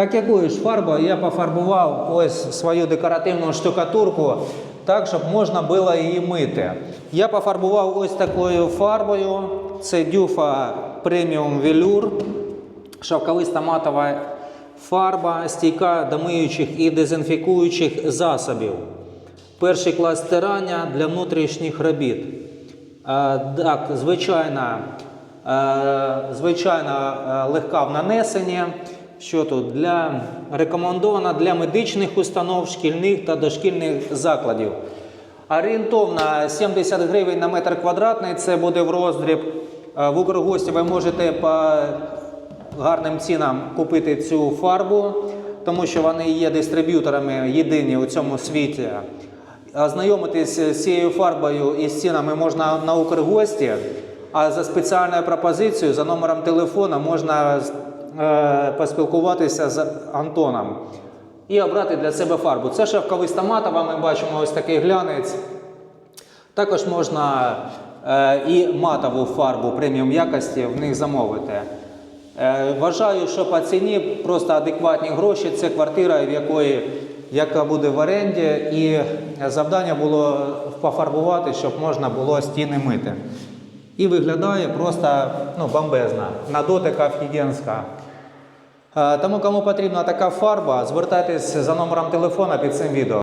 Так якою ж фарбою я пофарбував ось свою декоративну штукатурку так, щоб можна було її мити. Я пофарбував ось такою фарбою. Це дюфа преміум велюр, шовковиста матова фарба, стійка до миючих і дезінфікуючих засобів. Перший клас стирання для внутрішніх робіт. Е, Так, звичайно, е, звичайно е, легка в нанесенні. Що тут? Для, рекомендована для медичних установ, шкільних та дошкільних закладів. Орієнтовно 70 гривень на метр квадратний. Це буде в роздріб. В Укргості ви можете по гарним цінам купити цю фарбу, тому що вони є дистриб'юторами єдині у цьому світі. Ознайомитись з цією фарбою і з цінами можна на Укргості, а за спеціальною пропозицією, за номером телефона можна поспілкуватися з Антоном і обрати для себе фарбу. Це шовковиста матова, ми бачимо ось такий глянець. Також можна е, і матову фарбу преміум якості в них замовити. Е, вважаю, що по ціні просто адекватні гроші. Це квартира, в якої яка буде в оренді, і завдання було пофарбувати, щоб можна було стіни мити. І виглядає просто ну, бомбезно. На дотик офігенська. Е, Тому кому потрібна така фарба, звертайтесь за номером телефона під цим відео.